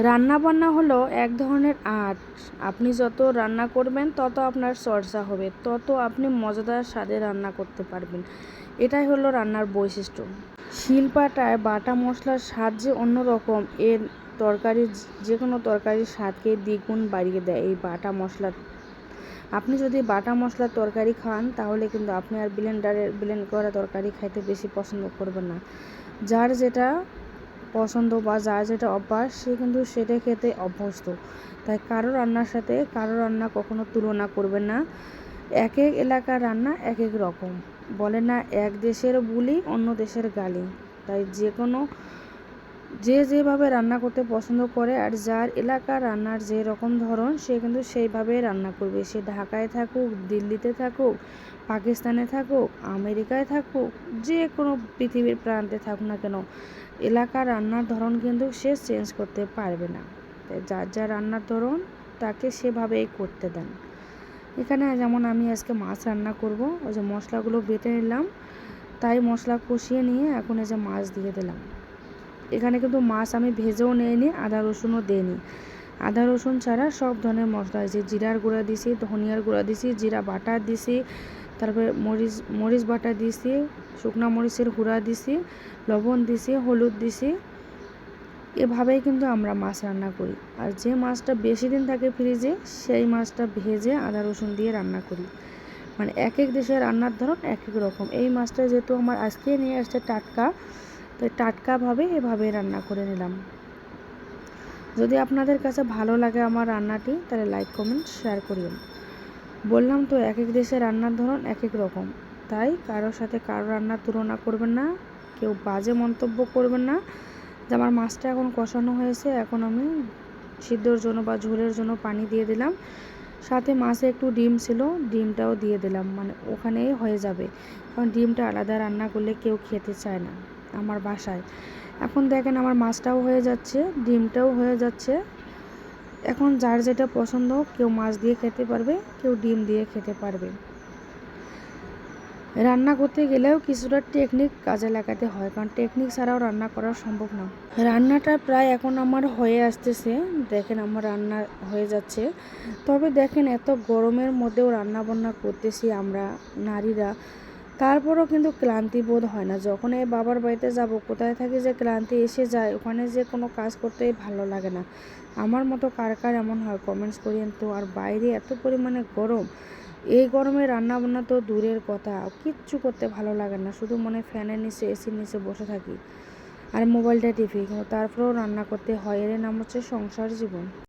রান্না বান্না হলো এক ধরনের আর্ট। আপনি যত রান্না করবেন, তত আপনার চর্চা হবে, তত আপনি মজাদার স্বাদে রান্না করতে পারবেন। এটাই হলো রান্নার বৈশিষ্ট্য। শিলপাটায় বাটা মশলার স্বাদ যে অন্যরকম, এর তরকারি যে কোনো তরকারির স্বাদকে দ্বিগুণ বাড়িয়ে দেয় এই বাটা মশলা। আপনি যদি বাটা মশলার তরকারি খান, তাহলে কিন্তু আপনি আর ব্লেন্ডারের ব্লেন্ড করা তরকারি খাইতে বেশি পছন্দ করবেন না। যার যেটা পছন্দ বা যার যেটা অভ্যাস, সে কিন্তু সেটা খেতে অভ্যস্ত। তাই কারও রান্নার সাথে কারও রান্না কখনো তুলনা করবেন না। এক এক এলাকার রান্না এক এক রকম। বলে না, এক দেশের বুলি অন্য দেশের গালি। তাই যে কোনো যে যেভাবে রান্না করতে পছন্দ করে আর যার এলাকার রান্নার যে রকম ধরন, সে কিন্তু সেইভাবে রান্না করবে। সে ঢাকায় থাকুক, দিল্লিতে থাকুক, পাকিস্তানে থাকুক, আমেরিকায় থাকুক, যে কোনো পৃথিবীর প্রান্তে থাকুক না কেন, এলাকার রান্নার ধরন কিন্তু সে চেঞ্জ করতে পারবে না। যার যা রান্নার ধরন, তাকে সেভাবেই করতে দেন। এখানে যেমন আমি আজকে মাছ রান্না করব, ওই যে মশলাগুলো বেটে নিলাম, তাই মশলা কষিয়ে নিয়ে এখন এই যে মাছ দিয়ে দিলাম। এখানে কিন্তু মাছ আমি ভেজেও নিইনি, আদা রসুনও দিইনি। আদা রসুন ছাড়া সব ধরনের মশলা আছে। জিরার গুঁড়া দিছি, ধনিয়ার গুঁড়া দিছি, জিরা বাটা দিছি, তারপরে মরিচ মরিচ বাটা দিছি, শুকনা মরিচের গুঁড়া দিছি, লবণ দিছি, হলুদ দিছি। এভাবেই কিন্তু আমরা মাছ রান্না করি। আর যে মাছটা বেশি দিন থাকে ফ্রিজে, সেই মাছটা ভেজে আদা রসুন দিয়ে রান্না করি। মানে এক এক দেশের রান্নার ধরন এক এক রকম। এই মাছটা যেহেতু আমার আজকে নিয়ে আসছে টাটকা তো টাটকাভাবে এভাবে রান্না করে নিলাম। যদি আপনাদের কাছে ভালো লাগে আমার রান্নাটি, তাহলে লাইক, কমেন্ট, শেয়ার করিও বললাম তো এক এক দেশের রান্নার ধরন এক এক রকম। তাই কারোর সাথে কারও রান্নার তুলনা করবেন না, কেউ বাজে মন্তব্য করবেন না। যে আমার মাছটা এখন কষানো হয়েছে, এখন আমি সিদ্ধর জন্য বা ঝোলের জন্য পানি দিয়ে দিলাম। সাথে মাছে একটু ডিম ছিল, ডিমটাও দিয়ে দিলাম। মানে ওখানেই হয়ে যাবে। কারণ ডিমটা আলাদা রান্না করলে কেউ খেতে চায় না। আমার বাসায়। এখন দেখেন আমার মাছটাও হয়ে যাচ্ছে, ডিমটাও হয়ে যাচ্ছে। এখন যার যেটা পছন্দ, কেউ মাছ দিয়ে খেতে পারবে, কেউ ডিম দিয়ে খেতে পারবে। রান্না করতে গেলেও কিছুটা টেকনিক কাজে লাগাতে হয়, কারণ টেকনিক ছাড়াও রান্না করা সম্ভব না। রান্নাটা প্রায় এখন আমার হয়ে আসতেছে, দেখেন আমার রান্না হয়ে যাচ্ছে। তবে দেখেন এত গরমের মধ্যেও রান্না বান্না করতেছি আমরা, নারীরা। তারপরও কিন্তু ক্লান্তি বোধ হয় না। যখন এই বাবার বাড়িতে যাব, কোথায় থাকি যে ক্লান্তি এসে যায়, ওখানে যে কোনো কাজ করতেই ভালো লাগে না। আমার মতো কার কার এমন হয়? কমেন্টস করিয়েন তো। আর বাইরে এত পরিমাণে গরম। এই গরমে রান্না বান্না তো দূরের কথা। কিচ্ছু করতে ভালো লাগে না। শুধু মনে ফ্যানের নিচে এসির নিচে বসে থাকি। আর মোবাইলটা টিভি কিন্তু তারপরেও রান্না করতে হয়। এর নাম হচ্ছে সংসার জীবন।